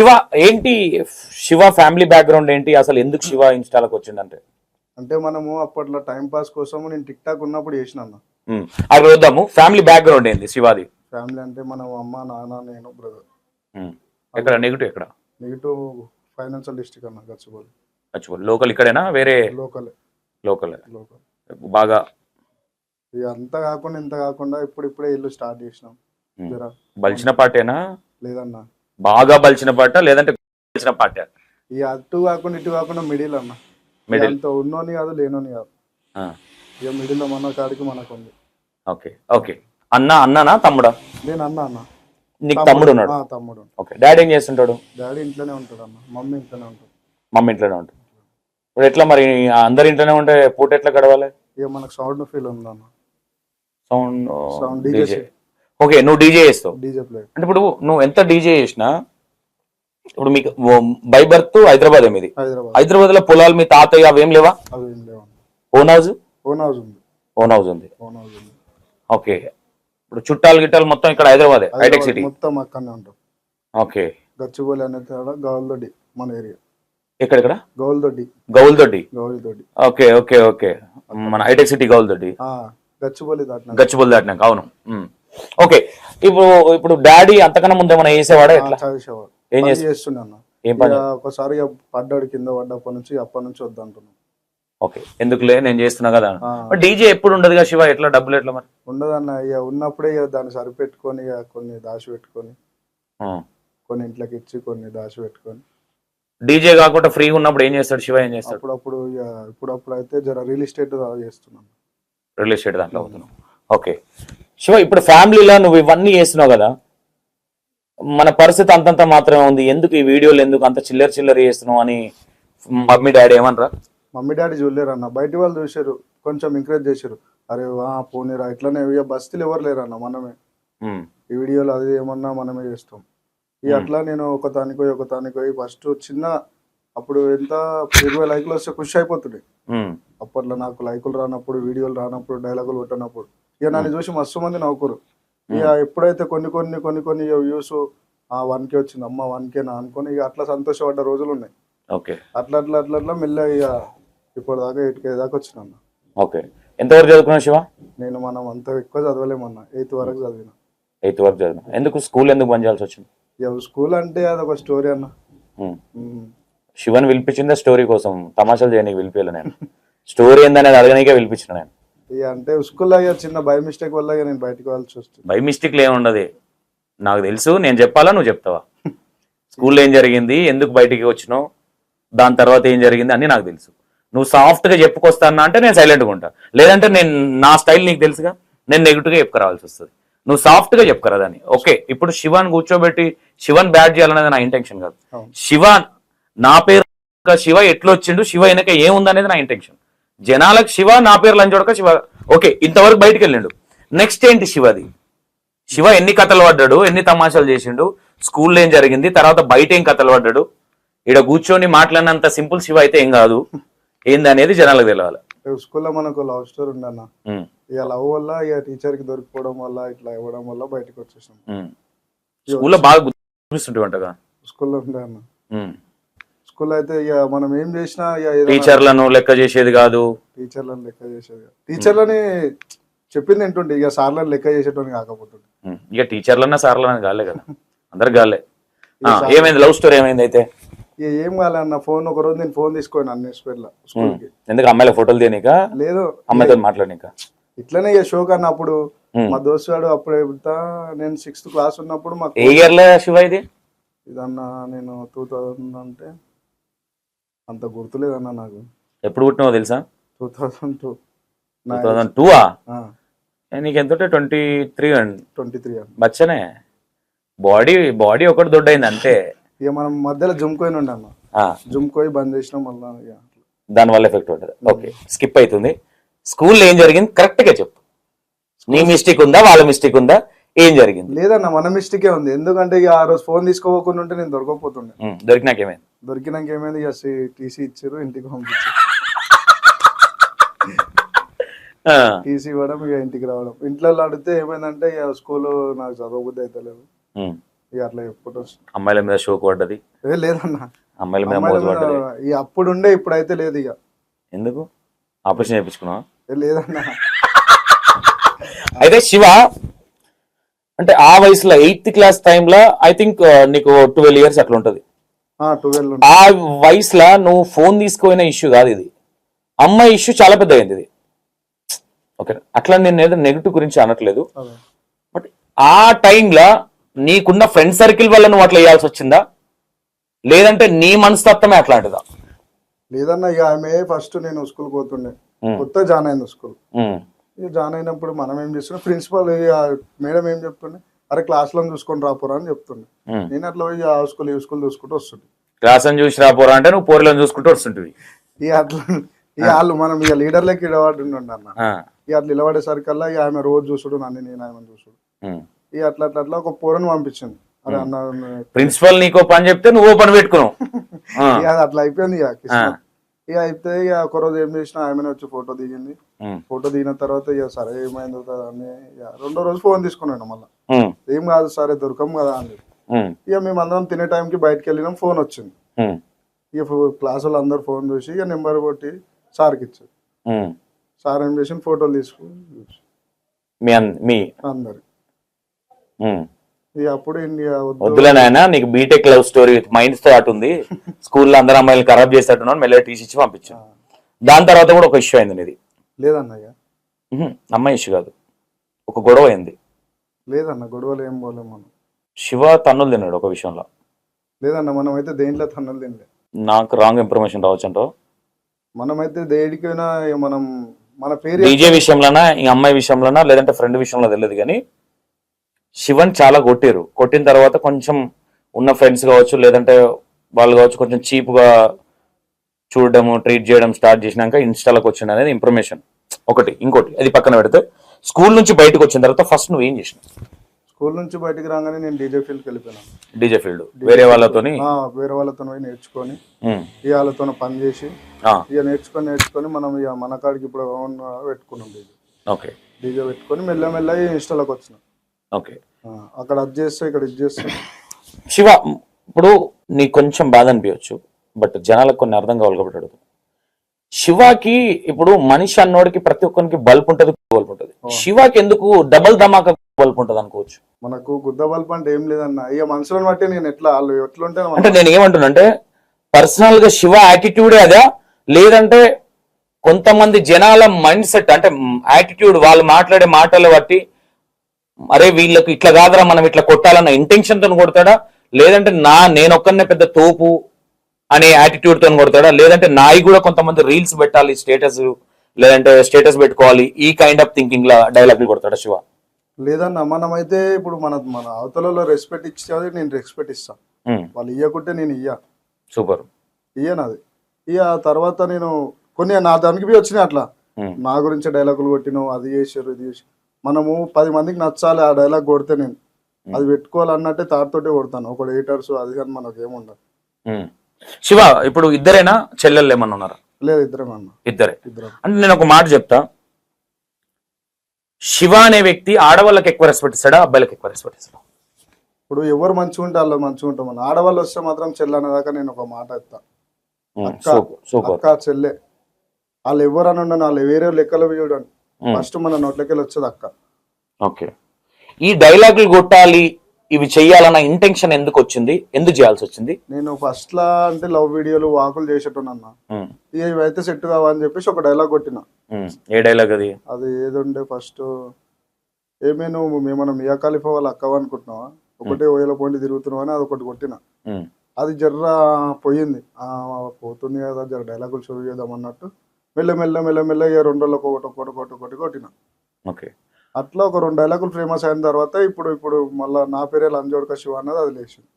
శివ ఏంటి Shiva family background ఏంటి? అసలు ఎందుకు శివ ఇన్స్టాలకు వచ్చిందంటే? అంటే మనము అప్పట్లో టైం పాస్ కోసం నేను టిక్ టాక్ ఉన్నప్పుడు చేసిన అది వద్దాము. ఫ్యామిలీ బ్యాక్గ్రౌండ్ ఏంది శివాది? ఫ్యామిలీ అంటే మనం అమ్మ నాన్న నేను బ్రదర్ ఎక్కడ? నెగిటివ్ ఎక్కడ? నెగిటివ్ ఫైనాన్షియల్ డిస్ట్రిక్ట్ అన్న గచ్చిబౌలి. మర్చిపో లోకల్ ఇక్కడేనా? వేరే? లోకల్ లోకల్ లోకల్ బాగా? ఇక అంత కాకుండా ఇంత కాకుండా ఇప్పుడు ఇప్పుడే ఇల్లు స్టార్ట్ చేసినాం. బలిచిన పాటేనా? లేదన్న. బాగా బలిచిన పాట లేదంటే బలిచిన పాట ఇక అటు కాకుండా ఇటు కాకుండా మిడిల్ అన్న మిడిల్ అంత ఉన్నోని కాదు లేనోని కాదు. ఇక మిడిల్ మన కాడికి మనకు ఉంది ఓకే ఓకే. అన్న అన్ననా తమ్ముడా? నేను అన్న అన్న. నీకు తమ్ముడు. ఉన్నాడు? తమ్ముడు. ఓకే. డాడీ ఏం చేస్తుంటాడు? డాడీ ఇంట్లోనే ఉంటాడు అన్న. మమ్మీ ఇంట్లోనే ఉంటుంది మమ్మీ ఇంట్లోనే ఉంటుంది ఇప్పుడు ఎట్లా మరి? అందరి ఇంట్లోనే ఉంటే పూట ఎట్లా గడవాలి? ఇక మనకు సౌండ్ ఫీల్ ఉంది అన్న సౌండ్ Sound డీజే. ఓకే నువ్వు డీజే చేస్తావు. డీజే ప్లే అంటే ఇప్పుడు నువ్వు ఎంత డీజే చేసినా ఇప్పుడు మీకు బై బర్త్ హైదరాబాద్ మీది. హైదరాబాద్. లో పొలాలు మీ తాతయ్య అవేం లేవా? ఏం లేవు. Own house? ఓన్ హౌస్ ఉంది. ఓన్ హౌస్ ఉంది. ఓకే. ఇప్పుడు చుట్టాలు గిట్టాలు మొత్తం ఇక్కడ హైదరాబాద్ హైటెక్ సిటీ. మొత్తం అక్కడనే ఉంటాం. ఓకే. గచ్చిబౌలి అనే తేడా గౌల్దొడ్డి మన ఏరియా. ఎక్కడెక్కడ? Gowlidoddi. Gowlidoddi. Gowlidoddi. Okay okay okay. మన హైటెక్ సిటీ గౌల్దొడ్డి. గచ్చిబౌలి దాటిన గచ్చిబుల్ దాటినాక అవును. ఓకే. ఇప్పుడు ఇప్పుడు డాడీ అంతకన్నా ముందు ఏమైనా చేసేవాడా ఎట్లా? చదివేసేవాడు. ఏం పని చేస్తా చేస్తుండే? అన్న ఏం పని? ఇక ఒకసారి ఇక పడ్డాడు కింద పడ్డప్పటి నుంచి అప్పటి నుంచి వద్దంటున్నాం ఓకే. ఎందుకులే? నేను చేస్తున్నా కదా ఆ. డీజే ఎప్పుడు ఉండదుగా శివ? ఎట్లా? డబ్బులు ఎట్లా మరి? ఉండదన్న ఇక ఉన్నప్పుడే ఇక దాన్ని సరిపెట్టుకొని ఇక కొన్ని దాచి పెట్టుకొని. కొన్ని ఇంట్లోకి ఇచ్చి కొన్ని దాచి పెట్టుకొని డీజే కాకుండా ఫ్రీగా ఉన్నప్పుడు ఏం చేస్తాడు? శివ ఏం చేస్తాడు? అప్పుడప్పుడు ఇక ఇప్పుడప్పుడు అయితే జర రియల్ ఎస్టేట్ చేస్తున్నాం రియల్ ఎస్టేట్ దాంట్లో అవుతున్నావు. ఓకే. శివ ఇప్పుడు ఫ్యామిలీలో నువ్వు ఇవన్నీ చేస్తున్నావు కదా మన పరిస్థితి అంతంత మాత్రమే ఉంది. ఎందుకు ఈ వీడియోలు ఎందుకు అంత చిల్లర చిల్లర చేస్తున్నావు అని మమ్మీ డాడీ ఏమనరా? మమ్మీ డాడీ చూడలేరు అన్న. బయట వాళ్ళు చూసారు కొంచెం ఎంకరేజ్ చేశారు. అరే వా పోనీరా ఇట్లానే ఇక బస్తీలు ఎవరు లేరు అన్న మనమే ఈ వీడియోలు అది ఏమన్నా మనమే చేస్తాం. ఇక అట్లా నేను ఒక తానికి ఒక తానికి ఫస్ట్ చిన్న అప్పుడు ఎంత ఇరవై లైకులు వస్తే ఖుషి అయిపోతుండే. అప్పట్లో నాకు లైకులు రానప్పుడు వీడియోలు రానప్పుడు డైలాగులు కొట్టనప్పుడు. ఇక నన్ను చూసి మస్తు మంది నవ్వుకోరు ఇక ఎప్పుడైతే కొన్ని కొన్ని కొన్ని కొన్ని వ్యూస్ ఆ వన్ కే వచ్చింది అమ్మ వన్ కే నా అనుకొని ఇక అట్లా సంతోషపడ్డ రోజులు ఉన్నాయి. ఓకే. అట్లా అట్లా అట్లా అట్లా మెల్లగా ఇక ఇప్పటిదాకా ఎయిట్ కే దాకా వచ్చిన ఓకే. ఎంతవరకు చదువుకున్నావు శివ? నేను మనం అంత ఎక్కువ చదవలేమన్నా ఎయిత్ వరకు చదివిన. ఎయిత్ వరకు చదివినా. ఎందుకు? స్కూల్ ఎందుకు బంద్ చేయాల్సి వచ్చింది? స్కూల్ అంటే అదొక స్టోరీ అన్న. శివన్ పిలిపించిందే స్టోరీ కోసం తమాషాలు చేయడానికి పిలిపియలే నేను. స్టోరీ ఏందనేది అడగనికే పిలిపించిన నేను. ఇక అంటే స్కూల్లో ఇక చిన్న బై మిస్టేక్ వల్ల ఇక నేను బయటకు వెళ్ళాల్సి వస్తుంది. బై మిస్టేక్లు ఏముండదు నాకు తెలుసు నేను చెప్పాలా నువ్వు చెప్తావా? స్కూల్లో ఏం జరిగింది ఎందుకు బయటికి వచ్చినావు దాని తర్వాత ఏం జరిగింది అన్ని నాకు తెలుసు. నువ్వు సాఫ్ట్గా చెప్పుకొస్తానా అంటే నేను సైలెంట్గా ఉంటా. లేదంటే నేను నా స్టైల్ నీకు తెలుసుగా? నేను నెగిటివ్గా చెప్పుకురావాల్సి వస్తుంది. నువ్వు సాఫ్ట్గా చెప్పుకరా దాన్ని. ఓకే ఇప్పుడు శివాన్ కూర్చోబెట్టి శివన్ బ్యాట్ చేయాలనేది నా ఇంటెన్షన్ కాదు. అవును. నా పేరు శివ ఎట్లా వచ్చిండు శివ వెనక ఏముందనేది నా ఇంటెన్షన్ జనాలకు శివ నా పేరు లంచోడక శివ ఓకే ఇంతవరకు బయటికి వెళ్ళిండు నెక్స్ట్ ఏంటి శివది శివ ఎన్ని కథలు పడ్డాడు ఎన్ని తమాషాలు చేసిండు స్కూల్లో ఏం జరిగింది తర్వాత బయట ఏం కథలు పడ్డాడు ఈడ కూర్చొని మాట్లాడినంత సింపుల్ శివ అయితే ఏం కాదు ఏంది అనేది జనాలకు తెలవాలి స్కూల్లో మనకు లవ్ స్టోరీ ఉండే అన్న ఉమ్, ఇక లవ్ వల్ల ఇక టీచర్కి దొరికిపోవడం వల్ల ఇట్లా ఇవ్వడం వల్ల బయటకు వచ్చేసాం. స్కూల్లో బాగా గుర్తుంటుంటగా స్కూల్లో ఉండే అన్న స్కూల్లో అయితే ఇక మనం ఏం చేసినా ఇక ఏదైనా టీచర్లను లెక్క చేసేది కాదు. టీచర్లను లెక్క చేసేది కాదు. టీచర్లని చెప్పింది ఏంటుండే ఇక సార్లను లెక్క చేసేటోని కాకపోతుండే. ఉమ్, ఇక టీచర్లన్నా సార్లన్నా గాలే కదా. అందరు గాలే ఆ, ఏమైంది? లవ్ స్టోరీ ఏమైంది అయితే? ఇక ఏం కాలే అన్న ఫోన్ ఒక రోజు నేను ఫోన్ తీసుకోను అన్ని స్కూల్కి స్కూల్కి. ఎందుకు అమ్మాయిల ఫోటోలు తీయనిక? లేదు. అమ్మాయితో మాట్లాడనిక? ఇట్లనే ఇక షో కన్నా అప్పుడు. ఉమ్. మా దోస్తు వాడు అప్పుడు ఎప్పుడైతే నేను సిక్స్త్ క్లాస్ ఉన్నప్పుడు మాకు ఏ ఇయర్లో శివ ఇది? ఇదన్నా నేను టూ థౌజండ్ అంటే అంత గుర్తులేదన్న నాకు. ఎప్పుడు పుట్టినావో తెలుసా? Two thousand two. Two thousand two నీకు ఎంత ట్వంటీ త్రీ ట్వంటీ త్రీ బచ్చనే. బాడీ బాడీ ఒకటి దొడ్డైంది అంతే. ఇక మనం మధ్యలో జుమ్కోయిన్ ఉండే అన్న. జుమ్కోయి బంద్ చేసినాం మళ్ళీ దాని వల్ల ఎఫెక్ట్ ఉంటుంది. ఓకే స్కిప్ అవుతుంది స్కూల్లో ఏం జరిగింది? కరెక్ట్గా చెప్పు. నీ మిస్టేక్ ఉందా? వాళ్ళ మిస్టేక్ ఉందా? ఏం జరిగింది? లేదన్న మన మిస్టేకే ఉంది. ఎందుకంటే ఇక ఆ రోజు ఫోన్ తీసుకోకుండా ఉంటే నేను దొరకకపోతుండే. దొరికినాక ఏమైంది? దొరికినాక ఏమైంది? ఇక టీసీ ఇచ్చారు ఇంటికి పంపించారు. టీసీ ఇవ్వడం ఇక ఇంటికి రావడం. ఇంట్లో అడిగితే ఏమైందంటే ఇక స్కూల్ నాకు చదవబుద్ధి అయితే లేదు ఇక అట్లా చెప్పుకుంటూ అమ్మాయిల మీద షోకు పడ్డది? లేదన్న. అమ్మాయిల మీద ఇక అప్పుడు ఉండే ఇప్పుడైతే లేదు ఇక. ఎందుకు? ఆపరేషన్ చేయించుకున్నావా? లేదన్న. అయితే శివ అంటే ఆ వయసులో ఎయిత్ క్లాస్ టైంలో ఐ థింక్ నీకు ట్వెల్వ్ ఇయర్స్ అట్లా ఉంటది. ఆ వయసులో నువ్వు ఫోన్ తీసుకుపోయిన ఇష్యూ కాదు ఇది. అమ్మాయి ఇష్యూ చాలా పెద్ద అయింది ఇది. ఓకే అట్లా నేను ఏదో నెగిటివ్ గురించి అనట్లేదు. బట్ ఆ టైంలో నీకున్న ఫ్రెండ్ సర్కిల్ వల్ల నువ్వు అట్లా చేయాల్సి వచ్చిందా? లేదంటే నీ మనస్తత్వమే అట్లాంటిదా? లేదన్న ఇక ఆమె ఫస్ట్ నేను స్కూల్ పోతుండే. కొత్త జాయిన్ అయింది స్కూల్ ఇక జాయిన్ అయినప్పుడు మనం ఏం చేస్తున్నాం? ప్రిన్సిపల్ మేడం ఏం చెప్తుండే? అరే క్లాస్లో చూసుకొని రాపోరా అని చెప్తుండే. ఉమ్. నేను అట్లా పోయి ఆ స్కూల్ ఈ స్కూల్ చూసుకుంటూ వస్తుండే. క్లాస్ అని చూసి రాపోరా అంటే నువ్వు పోరులను చూసుకుంటూ వస్తుంటివి. ఇక అట్లా ఇక వాళ్ళు మనం ఇక లీడర్లకి ఇడవాడు ఉండే అన్న ఇక అట్లా నిలబడేసరికల్లా ఇక ఆమె రోజు చూసుడు నన్ను నేను ఆమె చూసుడు. ఇక అట్లా అట్లా అట్లా ఒక పోరను పంపించింది. అరే అన్న ప్రిన్సిపల్ నీకో పని చెప్తే నువ్వు పని పెట్టుకున్నావు. ఇక అది అట్లా అయిపోయింది ఇక. ఇక అయితే ఇక ఒక రోజు ఏం చేసినా ఆమెనే వచ్చి ఫోటో దిగింది. ఫోటో దిగిన తర్వాత ఇక సరే ఏమైందో కదా అని రెండో రోజు ఫోన్ తీసుకున్నాను మళ్ళీ. ఏం కాదు సరే దొరకం కదా అని. ఇక మేము అందరం తినే టైంకి బయటకు వెళ్ళినాం ఫోన్ వచ్చింది. ఇక క్లాస్ వాళ్ళు అందరు ఫోన్ చూసి ఇక నెంబర్ కొట్టి సార్కి ఇచ్చారు. సార్ ఏం చేసి ఫోటోలు తీసుకుని మీ మీ అందరు. ఇక అప్పుడు ఇండియా వద్దులే నాయన నీకు బీటెక్ లవ్ స్టోరీ తో అటు ఉంది. స్కూల్లో అందరు అమ్మాయిలు ఖరాబ్ చేసేట్టున్నాను మెల్లగా టీసీ ఇచ్చి పంపించాను దాని తర్వాత కూడా ఒక ఇష్యూ అయింది నీది. లేదన్న ఇక ఉహుం, అమ్మాయి ఇష్యూ కాదు. ఒక గొడవ అయింది. లేదన్న గొడవలు ఏం పోలేం మనం. శివ తన్నులు తిన్నాడు ఒక విషయంలో. లేదన్న మనం అయితే దేంట్లో తన్నులు తినలే. నాకు రాంగ్ ఇన్ఫర్మేషన్ రావచ్చు అంటావు మనమైతే దేడికైనా మనం మన పేరు డీజే విషయంలోనా ఈ అమ్మాయి విషయంలోనా లేదంటే ఫ్రెండ్ విషయంలో తెలియదు కానీ శివన్ చాలా కొట్టారు. కొట్టిన తర్వాత కొంచెం ఉన్న ఫ్రెండ్స్ కావచ్చు లేదంటే వాళ్ళు కావచ్చు కొంచెం చీప్గా చూడడము ట్రీట్ చేయడం స్టార్ట్ చేసినాక ఇన్స్టాలకు వచ్చింది అనేది ఇన్ఫర్మేషన్ ఒకటి. ఇంకోటి. అది పక్కన పెడితే స్కూల్ నుంచి బయటకు వచ్చిన తర్వాత ఫస్ట్ నువ్వు ఏం చేసినావు? స్కూల్ నుంచి బయటికి రాగానే నేను డీజే ఫీల్డ్కి వెళ్ళిపోయినాను డీజే ఫీల్డ్ వేరే వాళ్ళతోని? వేరే వాళ్ళతో పోయి నేర్చుకొని ఇక వాళ్ళతో పని చేసి ఆ, ఇక నేర్చుకొని నేర్చుకొని మనం ఇక మన కాడికి ఇప్పుడు పెట్టుకున్నాం డీజే ఓకే. డీజే పెట్టుకొని మెల్ల మెల్లగా ఇన్స్టాలోకి వచ్చినాం. ఓకే. అక్కడ అది చేస్తే ఇక్కడ ఇది చేస్తే. శివ ఇప్పుడు నీకు కొంచెం బాధ అనిపించవచ్చు బట్ జనాలకు కొన్ని అర్థం కావాలి కాబట్టి శివకి ఇప్పుడు మనిషి అన్నోడికి ప్రతి ఒక్కరికి బల్బ్ ఉంటుంది బల్బ్ ఉంటుంది. శివకి ఎందుకు డబల్ ధమాకా బల్బ్ ఉంటుంది అనుకోవచ్చు? మనకు గుద్ద బల్బ్ అంటే ఏం లేదన్న. ఇక మనుషులను బట్టి నేను ఎట్లా వాళ్ళు ఎట్లుంటే అంటే నేను ఏమంటున్నా పర్సనల్గా శివ యాటిట్యూడే అదా? లేదంటే కొంతమంది జనాల మైండ్ సెట్ అంటే యాటిట్యూడ్ వాళ్ళు మాట్లాడే మాటలు బట్టి అరే వీళ్ళకి ఇట్లా కాదురా మనం ఇట్లా కొట్టాలన్న ఇంటెన్షన్తో కొడతాడా? లేదంటే నా నేను ఒక్కనే పెద్ద తోపు అనే యాటిట్యూడ్తో కొడతాడా? లేదంటే నాయి కూడా కొంతమంది రీల్స్ పెట్టాలి స్టేటస్ లేదంటే స్టేటస్ పెట్టుకోవాలి ఈ కైండ్ ఆఫ్ థింకింగ్ లా డైలాగ్ కొడతాడా శివ? లేదన్న మనమైతే ఇప్పుడు మన మన అవతలలో రెస్పెక్ట్ ఇచ్చేది నేను రెస్పెక్ట్ ఇస్తా. వాళ్ళు ఇయ్యకుంటే నేను ఇయ్య. సూపర్. ఇయ్యను అది. ఇక తర్వాత నేను కొన్ని నా దానికి వచ్చినాయి అట్లా. నా గురించి డైలాగులు కొట్టినావు అది చేసారు ఇది చేసి. మనము పది మందికి నచ్చాలి ఆ డైలాగ్ కొడితే నేను. అది పెట్టుకోవాలన్నట్టే తాటితోటే కొడతాను. ఒక ఎయిటర్స్ అది కానీ మనకు ఏముండదు శివ ఇప్పుడు ఇద్దరేనా? చెల్లెళ్ళు ఏమన్నా ఉన్నారా? లేదు ఇద్దరం. ఇద్దరే. అంటే నేను ఒక మాట చెప్తా. శివ అనే వ్యక్తి ఆడవాళ్ళకి ఎక్కువ రెస్పెక్ట్ ఇస్తాడా? అబ్బాయిలకు ఎక్కువ రెస్పెక్ట్ ఇస్తాడా? ఇప్పుడు ఎవరు మంచిగా ఉంటే వాళ్ళు మంచిగా ఉంటాం ఆడవాళ్ళు వస్తే మాత్రం చెల్లె దాకా నేను ఒక మాట ఎత్తా అక్క. చెల్లె. వాళ్ళు ఎవరు అని ఉండను వాళ్ళు వేరే లెక్కలు చూడండి. ఫస్ట్ మన నోట్లకెళ్ళి వచ్చేది అక్క. ఓకే. ఈ డైలాగులు కొట్టాలి ఇవి చెయ్యాలన్న ఇంటెన్షన్ ఎందుకు వచ్చింది? ఎందుకు చేయాల్సి వచ్చింది? నేను ఫస్ట్ లా అంటే లవ్ వీడియోలు వాకులు చేసేటోనన్నా ఇవైతే సెట్ కావని చెప్పేసి ఒక డైలాగ్ కొట్టిన. ఏ డైలాగ్ అది? అది ఏదుండే ఫస్ట్ ఏమే నువ్వు మేమన్నా మియా ఖలీఫా వాళ్ళ అక్కవ అనుకుంటున్నావా? ఒకటే ఓయల పోండి తిరుగుతున్నావు అని అది ఒకటి కొట్టిన అది జర్ర పోయింది. పోతుంది కదా జర డైలాగులు షో చేద్దాం అన్నట్టు మెల్ల మెల్ల మెల్ల మెల్ల ఇక రెండు రోజులకు ఒకటి ఒకటి ఒకటి ఒకటి కొట్టిన. ఓకే. అట్లా ఒక రెండు డైలాగులు ఫేమస్ అయిన తర్వాత ఇప్పుడు ఇప్పుడు మళ్ళీ నా పేరే లంజోడక శివ అన్నది అది లేచింది.